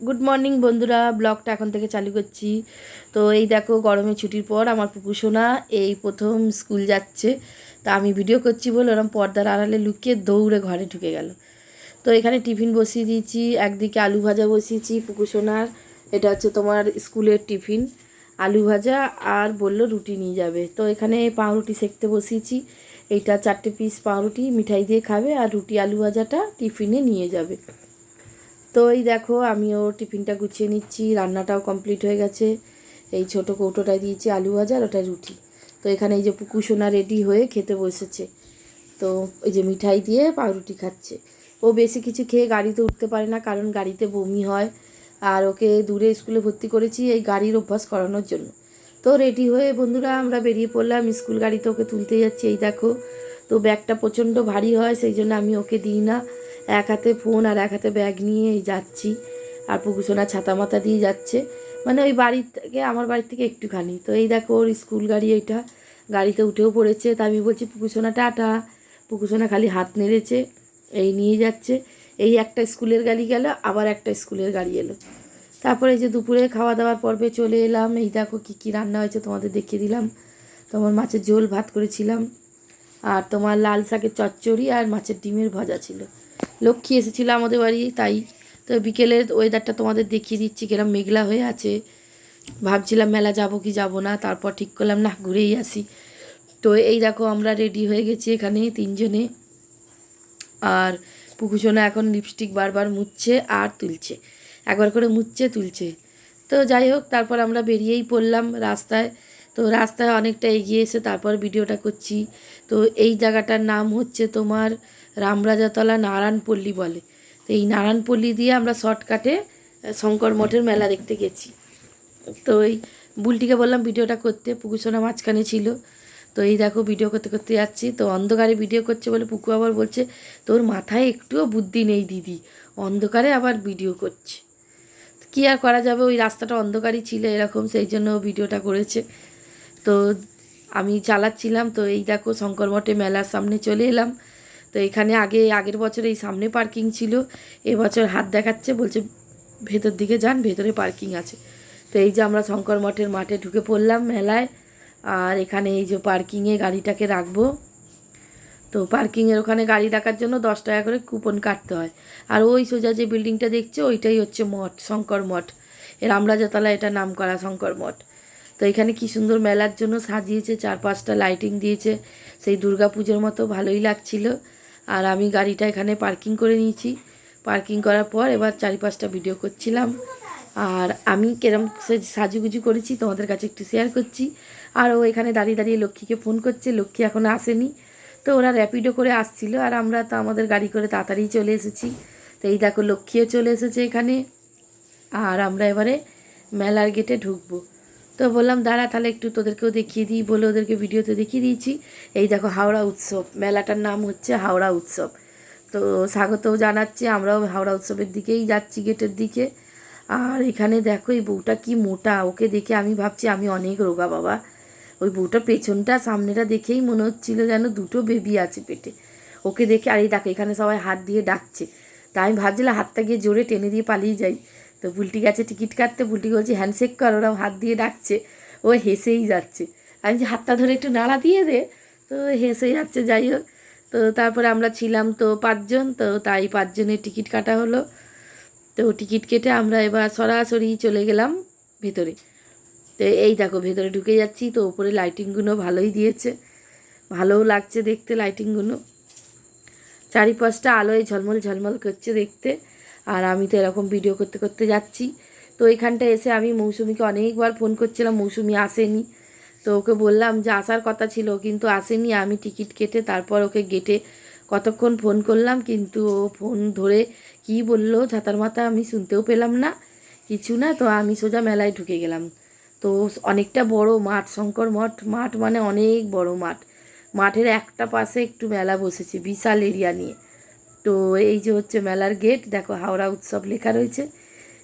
Good morning বন্ধুরা। ব্লগটা এখন থেকে চালু করছি। তো এই দেখো, গরমে ছুটির পর আমার পুকুসোনা এই প্রথম স্কুল যাচ্ছে। তা আমি ভিডিও করছি বলে ওরম পর্দার আড়ালে লুকিয়ে দৌড়ে ঘরে ঢুকে গেল। তো এখানে টিফিন বসিয়ে দিয়েছি, একদিকে আলু ভাজা বসিয়েছি পুকুসোনার এটা হচ্ছে তোমার স্কুলের টিফিন। আলু ভাজা আর বলল রুটি নিয়ে যাবে। তো এখানে পাউরুটি সেকতে বসিয়েছি। এইটা চারটে পিস পাউরুটি মিঠাই দিয়ে খাবে আর রুটি আলু ভাজাটা টিফিনে নিয়ে যাবে। তো এই দেখো, আমিও টিফিনটা গুছিয়ে নিচ্ছি, রান্নাটাও কমপ্লিট হয়ে গেছে। এই ছোট কৌটোটায় দিয়েছি আলু ভাজা আর ওটা রুটি। তো এখানে এই যে পুকুসোনা রেডি হয়ে খেতে বসেছে। তো এই যে মিঠাই দিয়ে পাউরুটি খাচ্ছে। ও বেশি কিছু খেয়ে গাড়িতে উঠতে পারে না, কারণ গাড়িতে বমি হয়। আর ওকে দূরে স্কুলে ভর্তি করেছি এই গাড়ির অভ্যাস করানোর জন্য। তো রেডি হয়ে বন্ধুরা আমরা বেরিয়ে পড়লাম, স্কুল গাড়িতে ওকে তুলতে যাচ্ছি। এই দেখো, তো ব্যাগটা প্রচণ্ড ভারী হয়, সেই জন্য আমি ওকে দিই না। এক হাতে ফোন আর এক হাতে ব্যাগ নিয়ে যাচ্ছি। আর পুকুসোনা ছাতা মাথা দিয়ে যাচ্ছে। মানে ওই বাড়ির থেকে, আমার বাড়ির থেকে একটুখানি। তো এই দেখো ওর স্কুল গাড়ি এইটা গাড়িতে উঠেও পড়েছে। তা আমি বলছি পুকুসোনা টাটা। পুকুসোনা খালি হাত নেড়েছে, এই নিয়ে যাচ্ছে। এই একটা স্কুলের গাড়ি গেল, আবার একটা স্কুলের গাড়ি এলো। তারপরে এই যে দুপুরে খাওয়া দাওয়ার পর্বে চলে এলাম। এই দেখো কী কী রান্না হয়েছে তোমাদের দেখিয়ে দিলাম। তোমার মাছের ঝোল ভাত করেছিলাম। আর তোমার লাল শাকের চচ্চড়ি আর মাছের ডিমের ভাজা ছিল। লক্ষ্মী এসেছিল আমাদের বাড়ি, তাই তো বিকেলের ওয়েদারটা তোমাদের দেখিয়ে দিচ্ছি, কিরম মেঘলা হয়ে আছে। ভাবছিলাম মেলা যাব কি যাব না, তারপর ঠিক করলাম না ঘুরেই আসি। তো এই দেখো, আমরা রেডি হয়ে গেছি এখানে তিনজনে। আর পুকুসোনা এখন লিপস্টিক বারবার মুছছে আর তুলছে। একবার করে মুছছে, তুলছে। তো যাই হোক, তারপর আমরা বেরিয়েই পড়লাম রাস্তায়। তো রাস্তায় অনেকটা এগিয়ে এসে তারপর ভিডিওটা করছি। তো এই জায়গাটার নাম হচ্ছে তোমার রামরাজাতলা নারায়ণপল্লী বলে। তো এই নারায়ণপল্লী দিয়ে আমরা শর্টকাটে শঙ্কর মঠের মেলা দেখতে গেছি। তো এই বুলটিকে বললাম ভিডিওটা করতে পুকুসোনা মাঝখানে ছিল। তো এই দেখো ভিডিও করতে করতে যাচ্ছি। তো অন্ধকারে ভিডিও করছে বলে পুকু আবার বলছে, তোর মাথায় একটুও বুদ্ধি নেই দিদি। অন্ধকারে আবার ভিডিও করছে। কী আর করা যাবে? ওই রাস্তাটা অন্ধকারই ছিল এরকম, সেই জন্য ভিডিওটা করেছে। তো আমি চালাচ্ছিলাম। তো এই দেখো শঙ্কর মঠে মেলার সামনে চলে এলাম। তো এখানে আগে, আগের বছর এই সামনে পার্কিং ছিল। এবছর হাত দেখাচ্ছে, বলছে ভেতর দিকে যান, ভেতরে পার্কিং আছে। তো এই যে আমরা শঙ্কর মঠের মাঠে ঢুকে পড়লাম মেলায়। আর এখানে এই যে পার্কিংয়ে গাড়িটাকে রাখব। তো পার্কিংয়ের ওখানে গাড়ি রাখার জন্য দশ টাকা করে কুপন কাটতে হয়। আর ওই সোজা যে বিল্ডিংটা দেখছে, ওইটাই হচ্ছে মঠ, শঙ্কর মঠ। এর আমরা রামরাজাতলা এটা নাম করা শঙ্কর মঠ। তো এখানে কি সুন্দর মেলার জন্য সাজিয়েছে, চার পাঁচটা লাইটিং দিয়েছে। সেই দুর্গা পুজোর মতো ভালোই লাগছিল। আর আমি গাড়িটা এখানে পার্কিং করে নিয়েছি। পার্কিং করার পর এবার চারি পাঁচটা ভিডিও করছিলাম। আর আমি কেরম সাজুগুজু করেছি, তোমাদের কাছে একটু শেয়ার করছি। আর ও এখানে দাঁড়িয়ে দাঁড়িয়ে লক্ষ্মীকে ফোন করছে, লক্ষ্মী এখনও আসেনি। তো ওরা র্যাপিডো করে আসছিল আর আমরা তো আমাদের গাড়ি করে তাড়াতাড়ি চলে এসেছি। তো এই দেখো লক্ষ্মীও চলে এসেছে এখানে। আর আমরা এবারে মেলার গেটে ঢুকবো। তো বললাম, দাঁড়া, তাহলে একটু তোদেরকেও দেখিয়ে দিই। বলে ওদেরকে ভিডিওতে দেখিয়ে দিয়েছি। এই দেখো, হাওড়া উৎসব। মেলাটার নাম হচ্ছে হাওড়া উৎসব। তো স্বাগতও জানাচ্ছি, আমরাও হাওড়া উৎসবের দিকেই যাচ্ছি গেটের দিকে। আর এখানে দেখো, এই বউটা কি মোটা, ওকে দেখে আমি ভাবছি, আমি অনেক রোগা বাবা। ওই বউটার পেছনটা, সামনেটা দেখেই মনে হচ্ছিল যেন দুটো বেবি আছে পেটে। ওকে দেখে, আর, এই দেখো, এখানে সবাই হাত দিয়ে ডাকছে। তা আমি ভাবছিলাম, হাতটা গিয়ে জোরে টেনে দিয়ে পালিয়ে যাই। তো বুলটি গেছে, টিকিট কাটতে। বুলটি বলছে, হ্যান্ডশেক কর ওরা হাত দিয়ে ডাকছে। ও হেসেই যাচ্ছে। আমি যে হাতটা ধরে একটু নাড়া দিয়ে দে। তো হেসে যাচ্ছে, যাই হোক। তো তারপরে আমরা ছিলাম তো পাঁচজন, তো তাই পাঁচজনের টিকিট কাটা হলো। তো টিকিট কেটে আমরা এবার সরাসরি চলে গেলাম ভেতরে। তো এই দেখো, ভেতরে ঢুকে যাচ্ছি, তো ওপরে লাইটিংগুলো ভালোই দিয়েছে। ভালোও লাগছে দেখতে লাইটিংগুলো। চারিপাশটা আলোয় ঝলমল ঝলমল করছে দেখতে। আর আমি তো এরকম ভিডিও করতে করতে যাচ্ছি। তো এখানটা এসে আমি মৌসুমিকে অনেকবার ফোন করছিলাম, মৌসুমি আসেনি। তো ওকে বললাম যে, আসার কথা ছিল, কিন্তু আসেনি। আমি টিকিট কেটে তারপর ওকে গেটে কতক্ষণ ফোন করলাম, কিন্তু ও ফোন ধরে কি বলল ছাতার মাথা আমি শুনতেও পেলাম না। কিছু না, তো আমি সোজা মেলায় ঢুকে গেলাম। তো অনেকটা বড় মাঠ, শঙ্কর মঠ। মাঠ মানে অনেক বড় মাঠ। মাঠের একটা পাশে একটু মেলা বসেছে, বিশাল এরিয়া নিয়ে। তো এই যে হচ্ছে মেলার গেট দেখো হাওড়া উৎসব লেখা রয়েছে।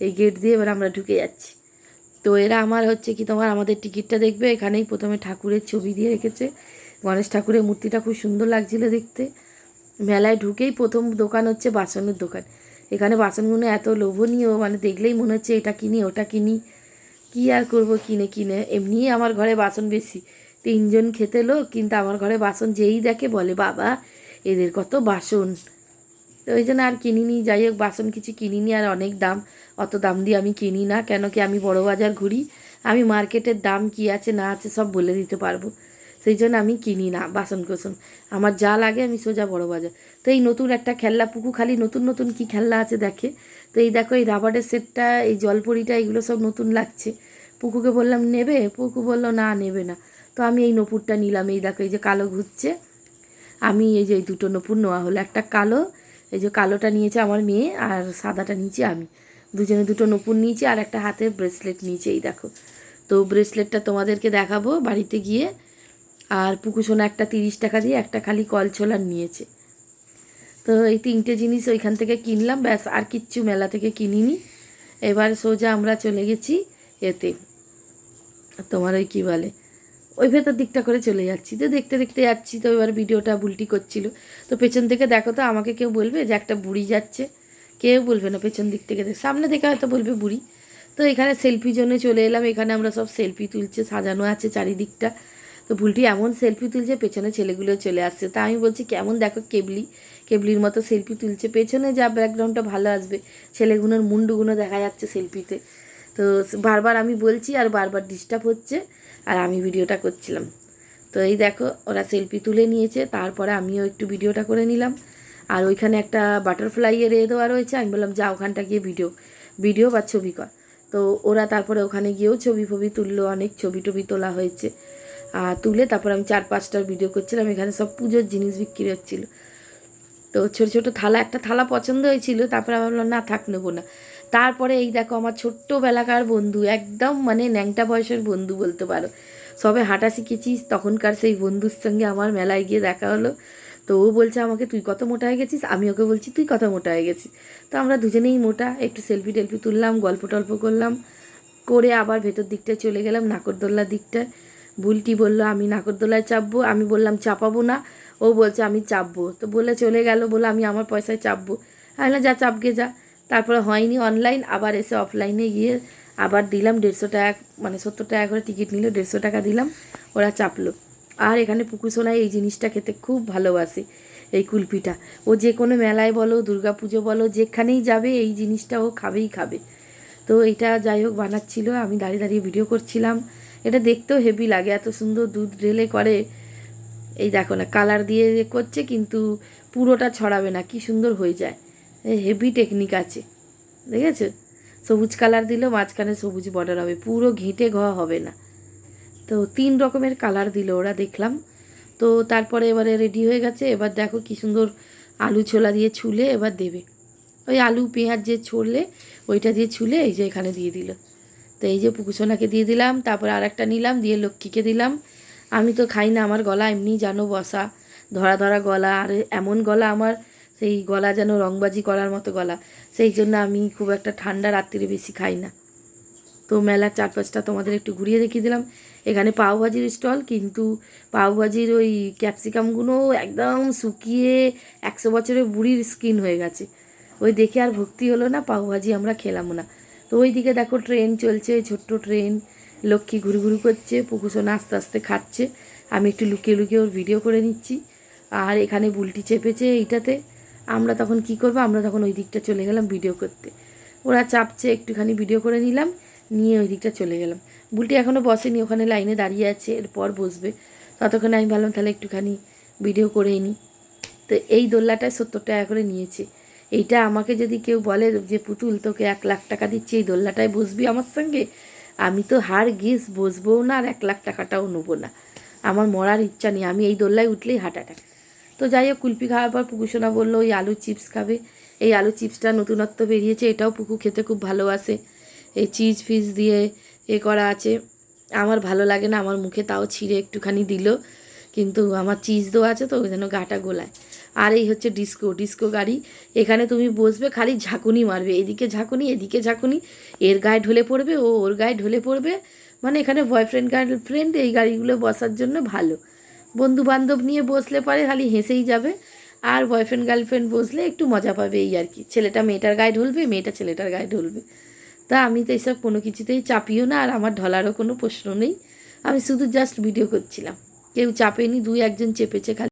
এই গেট দিয়ে এবার আমরা ঢুকে যাচ্ছি। তো এরা আমার হচ্ছে কি তোমার আমাদের টিকিটটা দেখবে, এখানেই প্রথমে ঠাকুরের ছবি দিয়ে রেখেছে। গণেশ ঠাকুরের মূর্তিটা খুব সুন্দর লাগছিল দেখতে। মেলায় ঢুকেই প্রথম দোকান হচ্ছে বাসনের দোকান। এখানে বাসনগুলো এত লোভনীয় মানে দেখলেই মনে হচ্ছে এটা কিনি, ওটা কিনি। কি আর করব কিনে কিনে। এমনিই আমার ঘরে বাসন বেশি। তিনজন খেতে লোক, কিন্তু আমার ঘরে বাসন যেই দেখে বলে, বাবা, এদের কত বাসন? তো ওই জন্য আর কিনিনি। যাই হোক, বাসন কিছু কিনিনি আর অনেক দাম। অত দাম দিয়ে আমি কিনি না, কেন কি আমি বড় বাজার ঘুরি? আমি মার্কেটের দাম কি আছে, না আছে সব বলে দিতে পারব। সেই জন্য আমি কিনি না বাসন কোসন। আমার যা লাগে আমি সোজা বড় বাজার। তো এই নতুন একটা খেলনা পুকু খালি নতুন নতুন কি খেলনা আছে দেখে? তো এই দেখো, এই রাবারের সেটটা, এই জলপরিটা এগুলো সব নতুন লাগছে। পুকুকে বললাম, নেবে? পুকু বলল, না, নেবে না। তো আমি এই নপুরটা নিলাম। এই দেখো, এই যে কালো ঘুরছে। আমি এই যে, এই দুটো নপুর নেওয়া হলো। একটা কালো এই যে কালোটা নিয়েছে আমার মেয়ে আর সাদাটা নিয়েছি আমি। দুজনে দুটো নপুর নিয়েছি আর একটা হাতে ব্রেসলেট নিয়েছি, এই দেখো। তো ব্রেসলেটটা তোমাদেরকে দেখাবো বাড়িতে গিয়ে। আর পুকুসোনা একটা তিরিশ টাকা দিয়ে একটা খালি কল ছোলার নিয়েছে। তো এই তিনটে জিনিস ওইখান থেকে কিনলাম, ব্যাস আর কিচ্ছু মেলা থেকে কিনিনি। এবার সোজা আমরা চলে গেছি এতে। তোমার ওই কী বলে? ওই ভেতর দিকটা করে চলে যাচ্ছি। তো দেখতে দেখতে যাচ্ছি, তো এবার ভিডিওটা ভুলটি করছিল। তো পেছন থেকে দেখো তো, আমাকে কেউ বলবে যে একটা বুড়ি যাচ্ছে। কেউ বলবে না পেছন দিক থেকে সামনে থেকে হয়তো বলবে বুড়ি। তো এখানে সেলফি জন্য চলে এলাম, এখানে আমরা সব সেলফি তুলছে, সাজানো আছে চারিদিকটা। তো ভুলটি এমন সেলফি তুলছে, পেছনে ছেলেগুলো চলে আসছে। তা আমি বলছি, কেমন দেখো কেবলি? কেবলির মতো সেলফি তুলছে। পেছনে যা ব্যাকগ্রাউন্ডটা ভালো আসবে। ছেলেগুলোর মুন্ডুগুলো দেখা যাচ্ছে সেলফিতে। তো বারবার আমি বলছি, আর বারবার ডিস্টার্ব হচ্ছে। আর আমি ভিডিওটা করছিলাম। তো এই দেখো, ওরা সেলফি তুলে নিয়েছে, তারপরে আমিও একটু ভিডিওটা করে নিলাম। আর ওইখানে একটা বাটারফ্লাইয়ের এ দেওয়া রয়েছে, আমি বললাম যা ওখানটা গিয়ে ভিডিও ভিডিও বা ছবি কর। তো ওরা তারপরে ওখানে গিয়েও ছবি ফবি তুললো, অনেক ছবি টবি তোলা হয়েছে। আর তুলে তারপর আমি চার পাঁচটার ভিডিও করছিলাম, এখানে সব পুজোর জিনিস বিক্রি হচ্ছিল। তো ছোটো ছোটো থালা, একটা থালা পছন্দ হয়েছিল, তারপরে আমি বললাম, না, থাক, নেব না। তারপরে এই দেখো আমার ছোট্টবেলাকার বন্ধু, একদম মানে ন্যাংটা বয়সের বন্ধু বলতে পারো। সবে হাঁটা শিখেছিস, তখনকার সেই বন্ধুর সঙ্গে আমার মেলায় গিয়ে দেখা হলো। তো ও বলছে আমাকে, তুই কত মোটা হয়ে গেছিস? আমি ওকে বলছি, তুই কত মোটা হয়ে গেছিস? তো আমরা দুজনেই মোটা, একটু সেলফি টেলফি তুললাম, গল্প টল্প করলাম। করে আবার ভেতর দিকটায় চলে গেলাম নাকরদোল্লার দিকটায়। বুলটি বলল, আমি নাকরদোলায় চাপবো? আমি বললাম, চাপাবো না। ও বলছে, আমি চাপবো। তো বলে চলে গেল, বলে, আমি আমার পয়সায় চাপবো। আমি যা চাপকে যা। তারপরে হয়নি অনলাইন আবার এসে অফলাইনে গিয়ে আবার দিলাম দেড়শো টাকা মানে সত্তর টাকা করে টিকিট নিল, দেড়শো টাকা দিলাম, ওরা চাপলো। আর এখানে পুকুসোনায় এই জিনিসটা খেতে খুব ভালোবাসে, এই কুলপিটা ও যে কোনো মেলায় বলো, দুর্গাপুজো বলো, যেখানেই যাবে, এই জিনিসটা ও খাবেই খাবে। তো এটা যাই হোক, বানাচ্ছিল, আমি দাঁড়িয়ে দাঁড়িয়ে ভিডিও করছিলাম। এটা দেখতেও হেভি লাগে, এত সুন্দর দুধ ঢেলে করে। এই দেখো না কালার দিয়ে করছে, কিন্তু পুরোটা ছড়াবে না, কি সুন্দর হয়ে যায়। হেভি টেকনিক আছে, দেখেছ? সবুজ কালার দিলেও মাঝখানে সবুজ বর্ডার হবে, পুরো ঘেঁটে ঘ হবে না। তো তিন রকমের কালার দিল ওরা, দেখলাম। তো তারপরে এবারে রেডি হয়ে গেছে, এবার দেখো কি সুন্দর আলু ছোলা দিয়ে ছুলে এবার দেবে। ওই আলু, পেঁয়াজ যে ছড়লে ওইটা দিয়ে ছুলে এই যে এখানে দিয়ে দিল। তো এই যে পুকুসোনাকে দিয়ে দিলাম, তারপরে আর একটা নিলাম, দিয়ে লক্ষ্মীকে দিলাম। আমি তো খাই না, আমার গলা এমনি জানো বসা, ধরা ধরা গলা, আর এমন গলা আমার সেই গলা যেন রংবাজি করার মতো গলা। সেই জন্য আমি খুব একটা ঠান্ডা রাত্রিরে বেশি খাই না। তো মেলার চারপাশটা তোমাদের একটু ঘুরিয়ে দেখিয়ে দিলাম। এখানে পাওভাজির স্টল, কিন্তু পাওভাজির ওই ক্যাপসিকামগুলো একদম শুকিয়ে একশো বছরের বুড়ির স্কিন হয়ে গেছে। ওই দেখে আর ভক্তি হলো না, পাওভাজি আমরা খেলাম না। তো ওই দিকে দেখো ট্রেন চলছে, ছোট্ট ট্রেন। লক্ষ্মী ঘুরু ঘুরু করছে পুকুসোনা আস্তে আস্তে খাচ্ছে। আমি একটু লুকিয়ে লুকিয়ে ওর ভিডিও করে নিচ্ছি। আর এখানে বুলটি চেপেছে এইটাতে। আমরা তখন কি করব? আমরা তখন ওই দিকটা চলে গেলাম ভিডিও করতে। ওরা চাপছে, একটুখানি ভিডিও করে নিলাম, নিয়ে ওই দিকটা চলে গেলাম। বুলটি এখনও বসেনি, ওখানে লাইনে দাঁড়িয়ে আছে, এরপর বসবে। ততক্ষণে আমি ভাবলাম, তাহলে একটুখানি ভিডিও করেই নিই তো এই দোল্লাটায় সত্তর টাকা করে নিয়েছে। এইটা আমাকে যদি কেউ বলে যে, পুতুল, তোকে এক লাখ টাকা দিচ্ছে, এই দোল্লাটায় বসবি আমার সঙ্গে? আমি তো হার গিস বসবও না আর এক লাখ টাকাটাও নেব না। আমার মরার ইচ্ছা নেই, আমি এই দোল্লায় উঠলেই হার্ট অ্যাটাক তো যাই হোক কুলপি খাওয়ার পর পুকুসোনা বলল, ওই আলু চিপস খাবে। এই আলু চিপসটা নতুনত্ব বেরিয়েছে, এটাও পুকু খেতে খুব ভালোবাসে। এই চিজ ফিজ দিয়ে এ করা আছে। আমার ভালো লাগে না, আমার মুখে তাও ছিঁড়ে একটুখানি দিল। কিন্তু আমার চিজ দেওয়া আছে তো, ওই জন্য গাটা গোলায়। আর এই হচ্ছে ডিস্কো ডিস্কো গাড়ি। এখানে তুমি বসবে, খালি ঝাঁকুনি মারবে। এদিকে ঝাঁকুনি এদিকে ঝাঁকুনি। এর গায়ে ঢলে পড়বে, ও ওর গায়ে ঢলে পড়বে। মানে এখানে বয়ফ্রেন্ড গার্লফ্রেন্ড এই গাড়িগুলো বসার জন্য ভালো। বন্ধু বান্ধব নিয়ে বসলে পারে খালি হেসেই যাবে। আর বয়ফ্রেন্ড গার্লফ্রেন্ড বসলে একটু মজা পাবে এই আর কি। ছেলেটা মেয়েটার গায়ে ঢুলবে, মেয়েটা ছেলেটার গায়ে ঢুলবে। তা আমি তো এইসব কোনো কিছুতেই চাপিও না, আর আমার ঢলারও কোনো প্রশ্ন নেই। আমি শুধু জাস্ট ভিডিও করছিলাম। কেউ চাপেনি দুই একজন চেপেছে খালি।